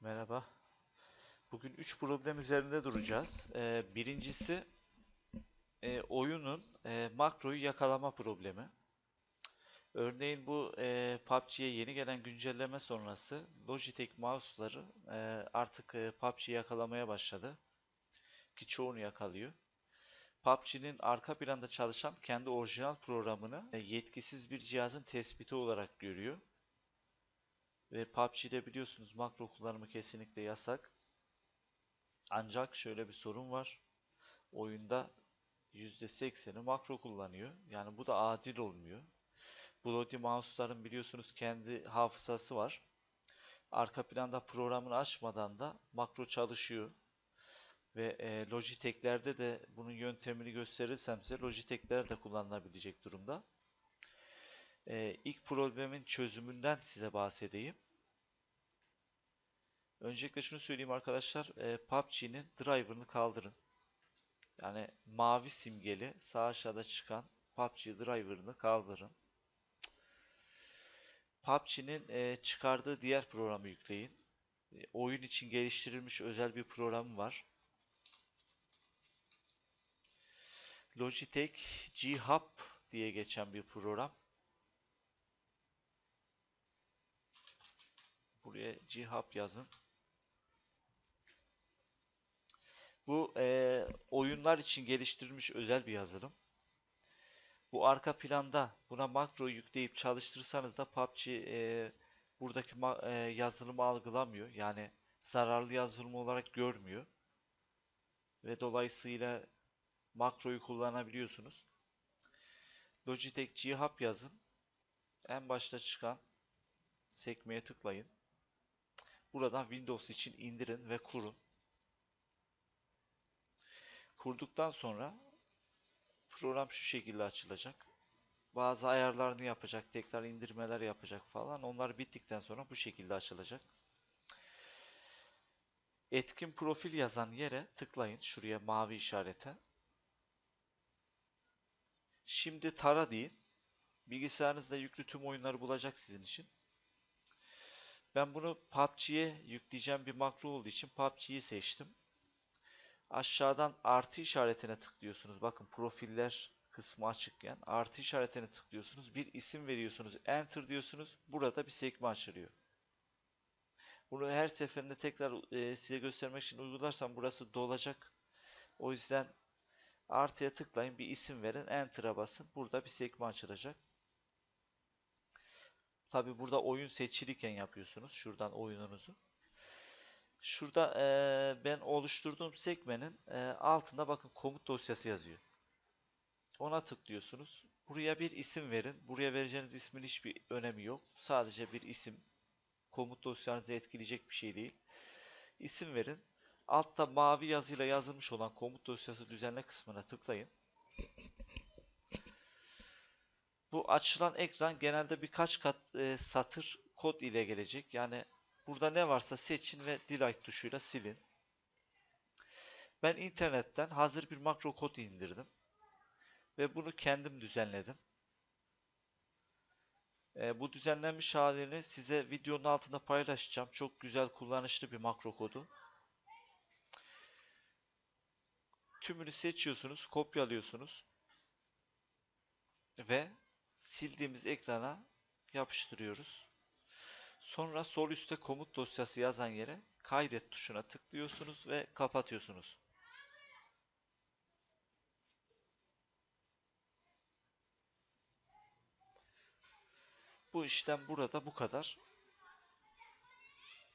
Merhaba. Bugün 3 problem üzerinde duracağız. Ee, birincisi e, oyunun e, makroyu yakalama problemi. Örneğin bu e, PUBG'ye yeni gelen güncelleme sonrası Logitech mouse'ları e, artık e, PUBG'yi yakalamaya başladı. Ki çoğunu yakalıyor. PUBG'nin arka planda çalışan kendi orijinal programını e, yetkisiz bir cihazın tespiti olarak görüyor. Ve PUBG'de biliyorsunuz makro kullanımı kesinlikle yasak. Ancak şöyle bir sorun var. Oyunda %80'i makro kullanıyor. Yani bu da adil olmuyor. Bloody Mouse'ların biliyorsunuz kendi hafızası var. Arka planda programını açmadan da makro çalışıyor. Ve e, Logitech'lerde de bunun yöntemini gösterirsem size Logitech'ler de kullanılabilecek durumda. E, ilk problemin çözümünden size bahsedeyim. Öncelikle şunu söyleyeyim arkadaşlar. E, PUBG'nin driver'ını kaldırın. Yani mavi simgeli sağ aşağıda çıkan PUBG driver'ını kaldırın. PUBG'nin e, çıkardığı diğer programı yükleyin. E, oyun için geliştirilmiş özel bir programı var. Logitech G-Hub diye geçen bir program. Buraya G-Hub yazın. Bu e, oyunlar için geliştirilmiş özel bir yazılım. Bu arka planda buna makro yükleyip çalıştırırsanız da PUBG e, buradaki e, yazılımı algılamıyor. Yani zararlı yazılım olarak görmüyor. Ve dolayısıyla makroyu kullanabiliyorsunuz. Logitech G-Hub yazın. En başta çıkan sekmeye tıklayın. Buradan Windows için indirin ve kurun. Kurduktan sonra program şu şekilde açılacak. Bazı ayarlarını yapacak, tekrar indirmeler yapacak falan. Onlar bittikten sonra bu şekilde açılacak. Etkin profil yazan yere tıklayın. Şuraya mavi işarete. Şimdi tara deyin. Bilgisayarınızda yüklü tüm oyunları bulacak sizin için. Ben bunu PUBG'ye yükleyeceğim bir makro olduğu için PUBG'yi seçtim. Aşağıdan artı işaretine tıklıyorsunuz. Bakın profiller kısmı açıkken artı işaretine tıklıyorsunuz. Bir isim veriyorsunuz. Enter diyorsunuz. Burada bir sekme açılıyor. Bunu her seferinde tekrar e, size göstermek için uygularsam burası dolacak. O yüzden artıya tıklayın. Bir isim verin. Enter'a basın. Burada bir sekme açılacak. Tabi burada oyun seçiliyken yapıyorsunuz. Şuradan oyununuzu. Şurada e, ben oluşturduğum sekmenin e, altında bakın komut dosyası yazıyor. Ona tıklıyorsunuz. Buraya bir isim verin. Buraya vereceğiniz ismin hiçbir önemi yok. Sadece bir isim. Komut dosyanızı etkileyecek bir şey değil. İsim verin. Altta mavi yazıyla yazılmış olan komut dosyası düzenle kısmına tıklayın. Bu açılan ekran genelde birkaç kat e, satır kod ile gelecek. Yani burada ne varsa seçin ve delete tuşuyla silin. Ben internetten hazır bir makro kod indirdim. Ve bunu kendim düzenledim. E, bu düzenlenmiş halini size videonun altında paylaşacağım. Çok güzel kullanışlı bir makro kodu. Tümünü seçiyorsunuz, kopyalıyorsunuz ve sildiğimiz ekrana yapıştırıyoruz. Sonra sol üstte komut dosyası yazan yere kaydet tuşuna tıklıyorsunuz ve kapatıyorsunuz. Bu işlem burada bu kadar.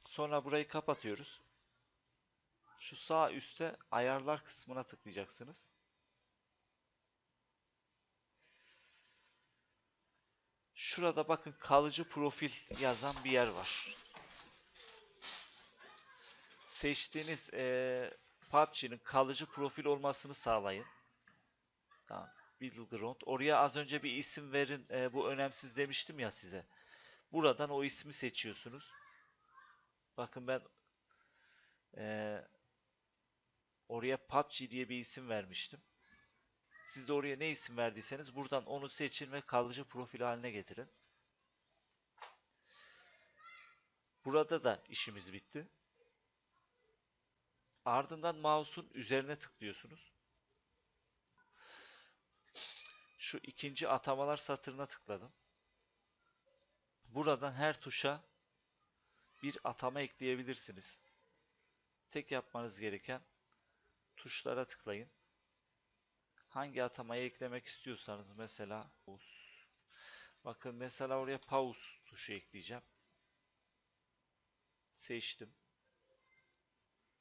Sonra burayı kapatıyoruz. Şu sağ üstte ayarlar kısmına tıklayacaksınız. Şurada bakın kalıcı profil yazan bir yer var. Seçtiğiniz e, PUBG'nin kalıcı profil olmasını sağlayın. Tamam. Battleground. Oraya az önce bir isim verin. E, bu önemsiz demiştim ya size. Buradan o ismi seçiyorsunuz. Bakın ben e, oraya PUBG diye bir isim vermiştim. Siz de oraya ne isim verdiyseniz buradan onu seçin ve kalıcı profil haline getirin. Burada da işimiz bitti. Ardından mouse'un üzerine tıklıyorsunuz. Şu ikinci atamalar satırına tıkladım. Buradan her tuşa bir atama ekleyebilirsiniz. Tek yapmanız gereken tuşlara tıklayın. Hangi atamayı eklemek istiyorsanız mesela pause. Bakın mesela oraya pause tuşu ekleyeceğim. Seçtim.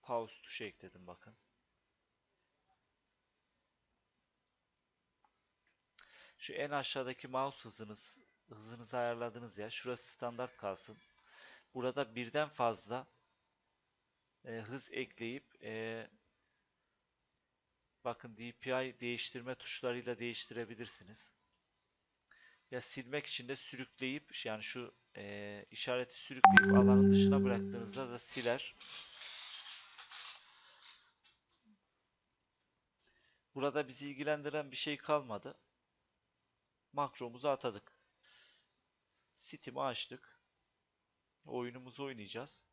Pause tuşu ekledim bakın. Şu en aşağıdaki mouse hızınız hızınızı ayarladığınız yer. Şurası standart kalsın. Burada birden fazla e, hız ekleyip e, bakın DPI değiştirme tuşlarıyla değiştirebilirsiniz. Ya silmek için de sürükleyip yani şu e, işareti sürükleyip alanın dışına bıraktığınızda da siler. Burada bizi ilgilendiren bir şey kalmadı. Makromuzu atadık. Steam'i açtık. Oyunumuzu oynayacağız.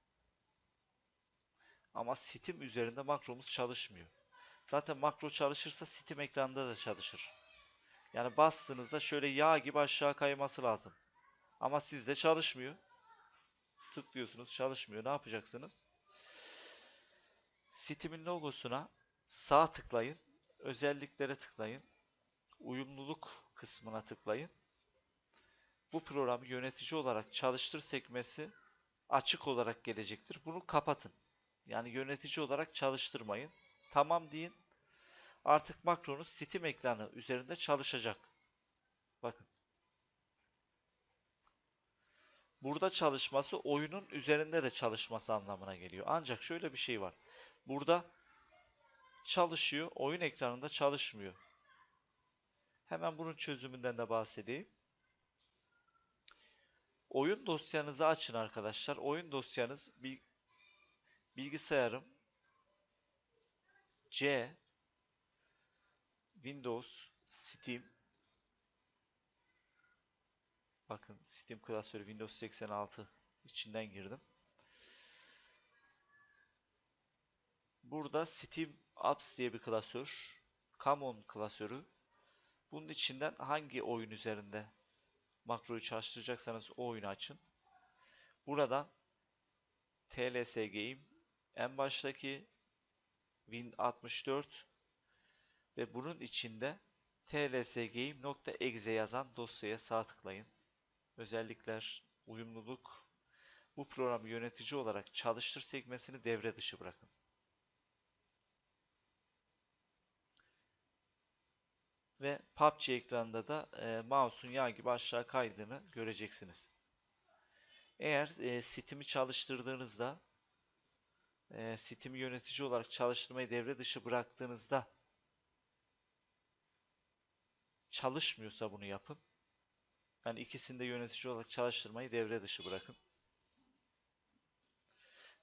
Ama Steam üzerinde makromuz çalışmıyor. Zaten makro çalışırsa Steam ekranda da çalışır. Yani bastığınızda şöyle yağ gibi aşağı kayması lazım. Ama sizde çalışmıyor. Tıklıyorsunuz çalışmıyor. Ne yapacaksınız? Steam'in logosuna sağ tıklayın. Özelliklere tıklayın. Uyumluluk kısmına tıklayın. Bu programı yönetici olarak çalıştır sekmesi açık olarak gelecektir. Bunu kapatın. Yani yönetici olarak çalıştırmayın. Tamam deyin. Artık makronuz Steam ekranı üzerinde çalışacak. Bakın. Burada çalışması oyunun üzerinde de çalışması anlamına geliyor. Ancak şöyle bir şey var. Burada çalışıyor, oyun ekranında çalışmıyor. Hemen bunun çözümünden de bahsedeyim. Oyun dosyanızı açın arkadaşlar. Oyun dosyanız bilgisayarım C Windows Steam Bakın Steam klasörü Windows 86 içinden girdim. Burada Steam Apps diye bir klasör. Common klasörü. Bunun içinden hangi oyun üzerinde makroyu çalıştıracaksanız o oyunu açın. Buradan TLS Game en baştaki Win64 ve bunun içinde tlsgame.exe yazan dosyaya sağ tıklayın. Özellikler, uyumluluk, bu programı yönetici olarak çalıştır sekmesini devre dışı bırakın. Ve PUBG ekranında da e, mouse'un yağ gibi aşağı kaydığını göreceksiniz. Eğer e, Steam'i çalıştırdığınızda e, Steam'i yönetici olarak çalıştırmayı devre dışı bıraktığınızda çalışmıyorsa bunu yapın. Yani ikisini de yönetici olarak çalıştırmayı devre dışı bırakın.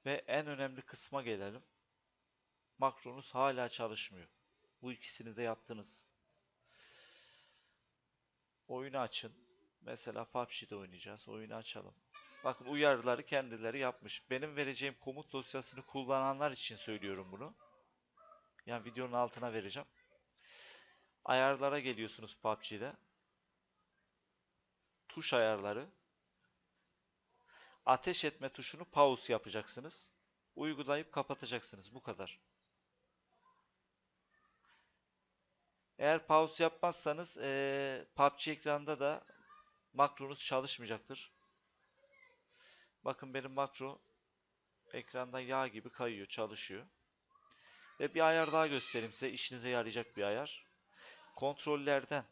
Ve en önemli kısma gelelim. Makronuz hala çalışmıyor. Bu ikisini de yaptınız. Oyunu açın. Mesela PUBG'de oynayacağız. Oyunu açalım. Bakın uyarıları kendileri yapmış. Benim vereceğim komut dosyasını kullananlar için söylüyorum bunu. Yani videonun altına vereceğim. Ayarlara geliyorsunuz PUBG'de. Tuş ayarları. Ateş etme tuşunu pause yapacaksınız. Uygulayıp kapatacaksınız. Bu kadar. Eğer pause yapmazsanız ee, PUBG ekranda da makronuz çalışmayacaktır. Bakın benim makro ekranda yağ gibi kayıyor, çalışıyor. Ve bir ayar daha göstereyim size. işinize yarayacak bir ayar. Kontrollerden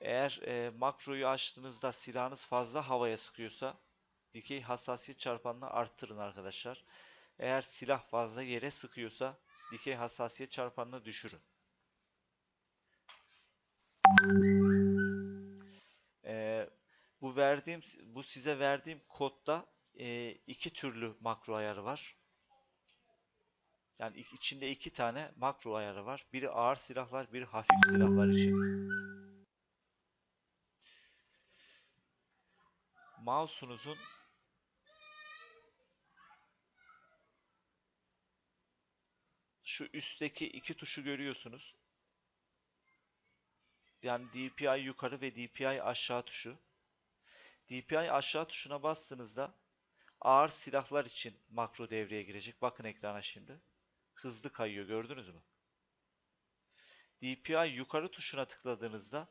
eğer e, makroyu açtığınızda silahınız fazla havaya sıkıyorsa dikey hassasiyet çarpanını arttırın arkadaşlar. Eğer silah fazla yere sıkıyorsa dikey hassasiyet çarpanını düşürün. Bu verdiğim bu size verdiğim kodda e, iki türlü makro ayarı var. Yani içinde iki tane makro ayarı var. Biri ağır silahlar, biri hafif silahlar için. Mouse'unuzun şu üstteki iki tuşu görüyorsunuz. Yani DPI yukarı ve DPI aşağı tuşu. DPI aşağı tuşuna bastığınızda ağır silahlar için makro devreye girecek. Bakın ekrana şimdi. Hızlı kayıyor gördünüz mü? DPI yukarı tuşuna tıkladığınızda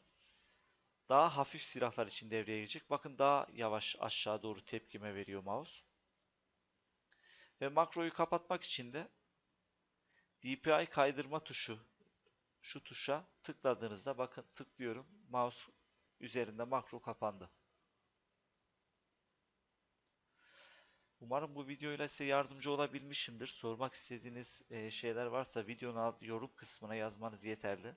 daha hafif silahlar için devreye girecek. Bakın daha yavaş aşağı doğru tepkime veriyor mouse. Ve makroyu kapatmak için de DPI kaydırma tuşu şu tuşa tıkladığınızda bakın tıklıyorum. Mouse üzerinde makro kapandı. Umarım bu videoyla size yardımcı olabilmişimdir. Sormak istediğiniz şeyler varsa videonun yorum kısmına yazmanız yeterli.